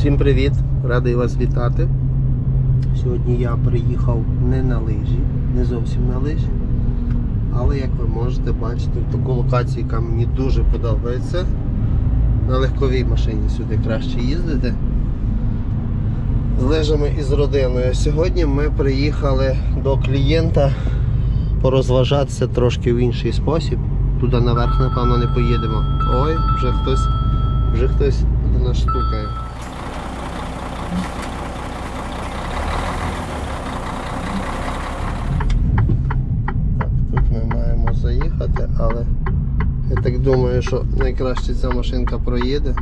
Всім привіт! Радий вас вітати. Сьогодні я приїхав не на лижі, не зовсім на лижі. Але як ви можете бачити, таку локацію, яка мені дуже подобається. На легковій машині сюди краще їздити. З лижами і з родиною. Сьогодні ми приїхали до клієнта порозважатися трошки в інший спосіб. Туди наверх, напевно, не поїдемо. Ой, вже хтось, вже хтось нас штукає. Так, тут ми маємо заїхати, але я так думаю, що найкраще ця машинка проїде,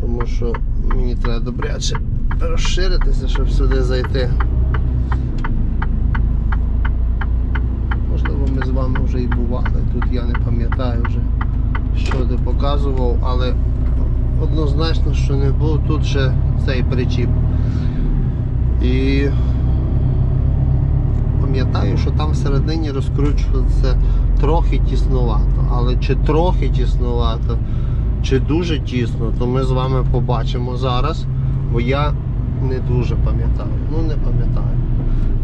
тому що мені треба добряче розширитися, щоб сюди зайти. Можливо, ми з вами вже і бували. Тут я не пам'ятаю вже, що де показував, але однозначно, що не був тут ще цей причіп. І пам'ятаю, що там всередині розкручуватися трохи тіснувато. Але чи трохи тіснувато, чи дуже тісно, то ми з вами побачимо зараз, бо я не дуже пам'ятаю. Ну не пам'ятаю.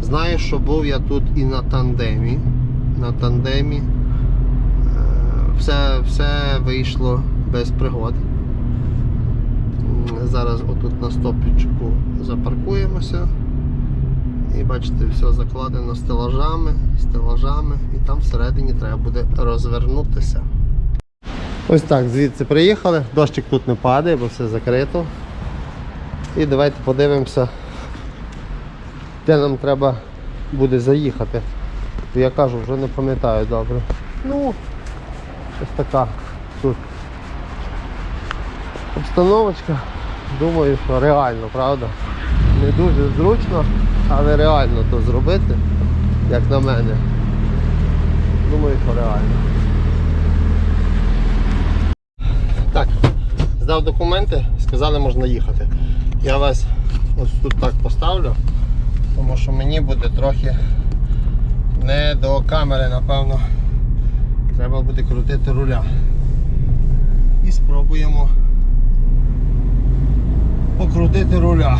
Знаю, що був я тут і на тандемі. На тандемі е, все, все вийшло без пригод. Зараз отут на стопчику запаркуємося. І бачите, все закладено стелажами, стелажами, і там всередині треба буде розвернутися. Ось так, звідси приїхали, дощик тут не падає, бо все закрито. І давайте подивимося, де нам треба буде заїхати. Я кажу, вже не пам'ятаю добре. Ну, ось така тут обстановочка. Думаю, що реально, правда? Не дуже зручно, але реально то зробити, як на мене. Думаю, що реально. Так, здав документи, сказали, можна їхати. Я вас ось тут так поставлю, тому що мені буде трохи не до камери, напевно. Треба буде крутити руля. І спробуємо покрутити руля.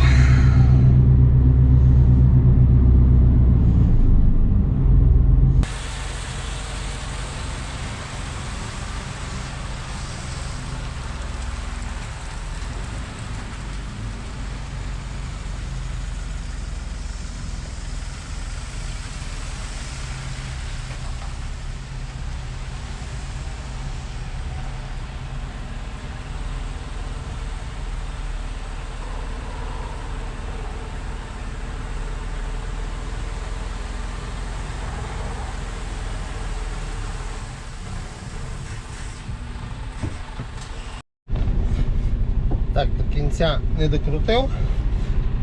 Так, до кінця не докрутив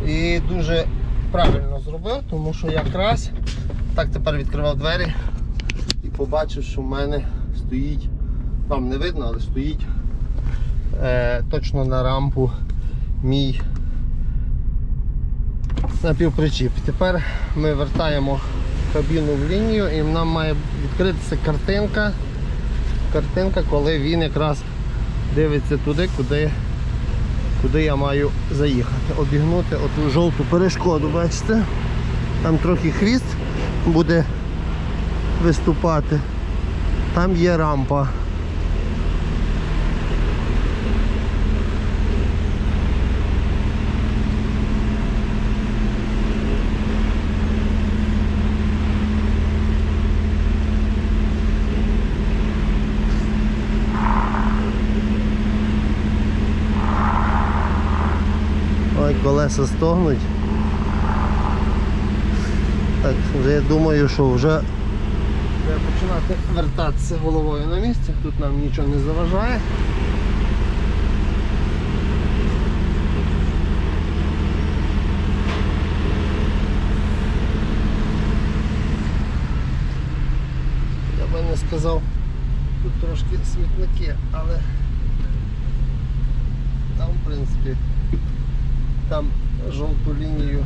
і дуже правильно зробив, тому що якраз так тепер відкривав двері і побачив, що в мене стоїть, вам не видно, але стоїть е, точно на рампу мій напівпричіп. Тепер ми вертаємо кабіну в лінію і нам має відкритися картинка, картинка, коли він якраз дивиться туди, куди куди я маю заїхати. Обігнути оту жовту перешкоду, бачите? Там трохи хвіст буде виступати. Там є рампа. Ой, колеса стогнуть. Так, вже я думаю, що вже треба починати вертатися головою на місце. Тут нам нічого не заважає. Я би не сказав, тут трошки смітники, але там в принципі там жовту лінію.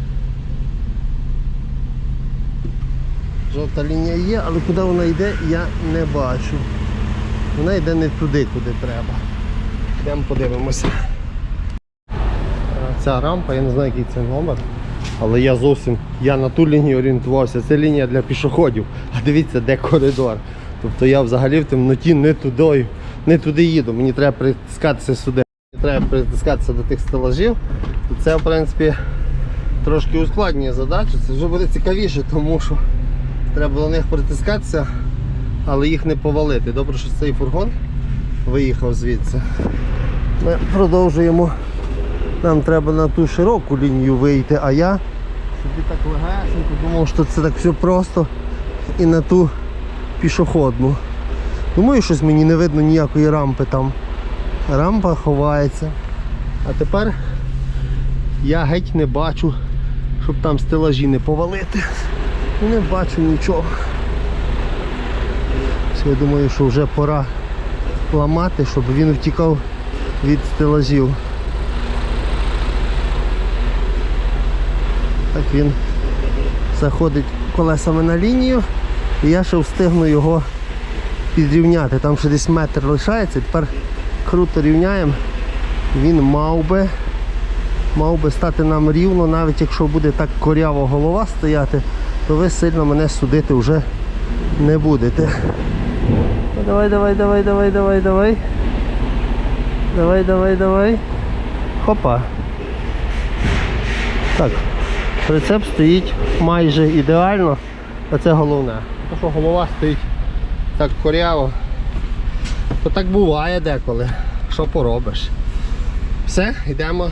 Жовта лінія є, але куди вона йде, я не бачу. Вона йде не туди, куди треба. Йдемо подивимося. ця рампа, я не знаю, який це номер. Але я зовсім я на ту лінію орієнтувався. Це лінія для пішоходів. А дивіться, де коридор. Тобто я взагалі в темноті не туди, не туди їду. Мені треба притискатися сюди. Мені треба притискатися до тих стелажів. І це, в принципі, трошки ускладнює задачу. Це вже буде цікавіше, тому що треба до них притискатися, але їх не повалити. Добре, що цей фургон виїхав звідси. Ми продовжуємо. Нам треба на ту широку лінію вийти, а я собі так легесенько думав, що це так все просто і на ту пішохідну. Думаю, щось мені не видно ніякої рампи там. Рампа ховається. А тепер я геть не бачу, щоб там стелажі не повалити. Не бачу нічого. Я думаю, що вже пора ламати, щоб він втікав від стелажів. Так він заходить колесами на лінію і я ще встигну його підрівняти. Там ще десь метр лишається, тепер круто рівняємо. Він мав би, мав би стати нам рівно, навіть якщо буде так коряво голова стояти, то ви сильно мене судити вже не будете. Давай, давай, давай, давай, давай, давай. Давай, давай, давай. Хопа. Так, прицеп стоїть майже ідеально, а це головне. Тому що голова стоїть так коряво. То так буває деколи. Що поробиш? Все, йдемо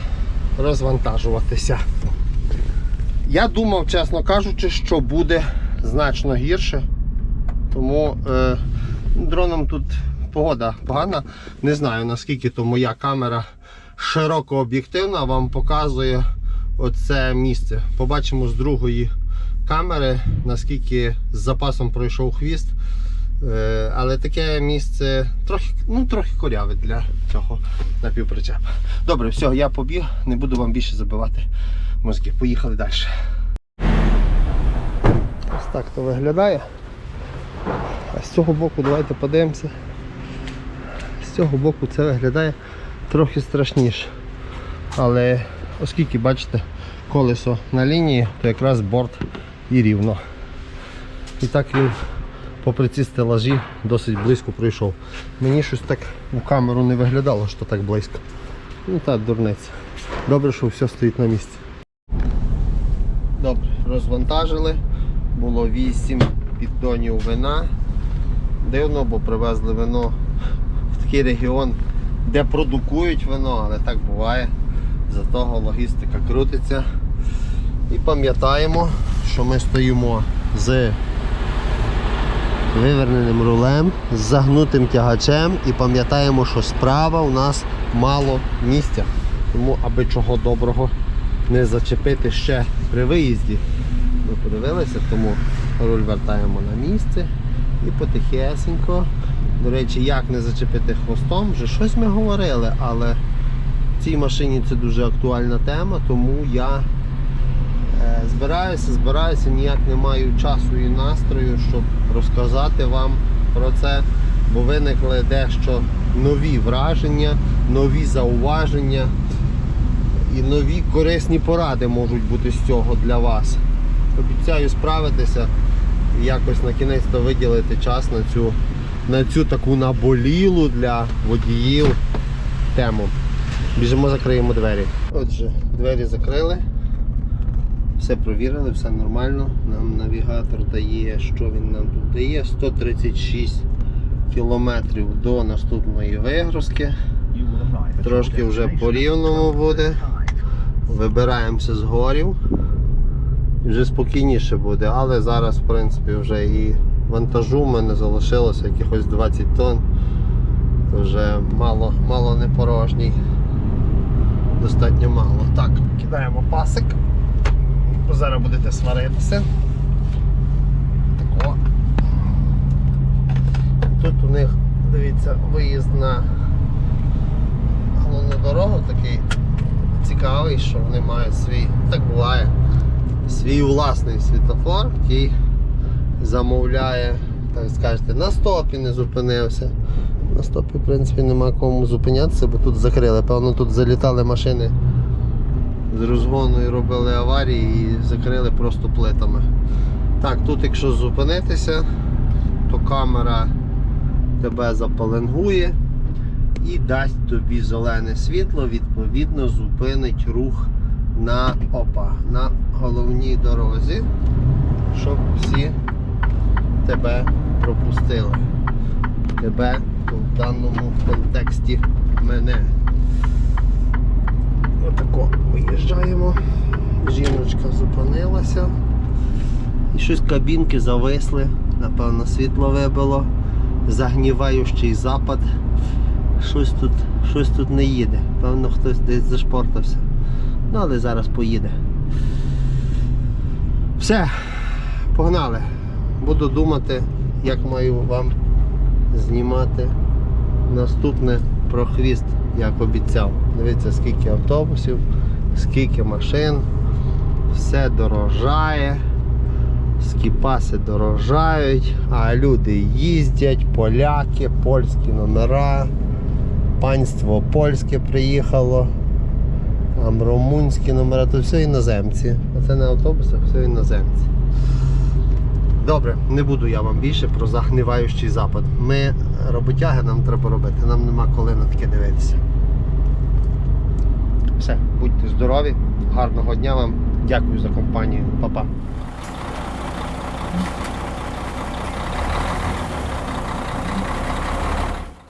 розвантажуватися. Я думав, чесно кажучи, що буде значно гірше. Тому е, дроном тут погода погана. Не знаю наскільки то моя камера широкооб'єктивна вам показує оце місце. Побачимо з другої камери, наскільки з запасом пройшов хвіст. Але таке місце трохи, ну, трохи коряве для цього напівпричепа. Добре, все, я побіг, не буду вам більше забивати мозки. Поїхали далі. Ось так то виглядає. А з цього боку давайте подивимося. З цього боку це виглядає трохи страшніше. Але оскільки бачите колесо на лінії, то якраз борт і рівно. І так він попри ці стелажі досить близько пройшов. Мені щось так у камеру не виглядало, що так близько. Ну так, дурниця. Добре, що все стоїть на місці. Добре, розвантажили. Було 8 піддонів вина. Дивно, бо привезли вино в такий регіон, де продукують вино, але так буває. За того логістика крутиться. І пам'ятаємо, що ми стоїмо з виверненим рулем, з загнутим тягачем і пам'ятаємо, що справа у нас мало місця. Тому аби чого доброго не зачепити ще при виїзді. Ми подивилися, тому руль вертаємо на місце і потихесенько. До речі, як не зачепити хвостом, вже щось ми говорили, але в цій машині це дуже актуальна тема, тому я збираюся, збираюся, ніяк не маю часу і настрою, щоб розказати вам про це, бо виникли дещо нові враження, нові зауваження і нові корисні поради можуть бути з цього для вас. Обіцяю справитися і якось на кінець то виділити час на цю, на цю таку наболілу для водіїв тему. Біжимо, закриємо двері. Отже, двері закрили. Все провірили, все нормально. Нам навігатор дає, що він нам тут дає. 136 кілометрів до наступної вигрузки. Трошки вже по рівному буде. Вибираємося з горів. Вже спокійніше буде, але зараз в принципі вже і вантажу в мене залишилося якихось 20 тонн. То вже мало, мало не порожній. Достатньо мало. Так, кидаємо пасик. Бо зараз будете сваритися. Тако. Тут у них, дивіться, виїзд на головну дорогу такий цікавий, що вони мають свій, так буває, свій власний світофор, який замовляє, так скажете, на стопі не зупинився. На стопі, в принципі, нема кому зупинятися, бо тут закрили. Певно, тут залітали машини з розгону робили аварії і закрили просто плитами. Так, тут якщо зупинитися, то камера тебе запаленгує і дасть тобі зелене світло, відповідно зупинить рух на опа, на головній дорозі, щоб всі тебе пропустили. Тебе в даному контексті мене. Отако виїжджаємо. Жіночка зупинилася. І щось кабінки зависли, напевно, світло вибило, загніваючий запад. Щось тут, щось тут не їде. Певно, хтось десь зашпортався. Ну, але зараз поїде. Все, погнали. Буду думати, як маю вам знімати наступне про хвіст, як обіцяв. Дивіться, скільки автобусів, скільки машин, все дорожає, скіпаси дорожають, а люди їздять, поляки, польські номера, панство польське приїхало, там румунські номера, то все іноземці. А це не автобуси, а все іноземці. Добре, не буду я вам більше про загниваючий запад. Ми роботяги нам треба робити, нам нема коли на таке дивитися. Все, будьте здорові, гарного дня вам, дякую за компанію, Па-па.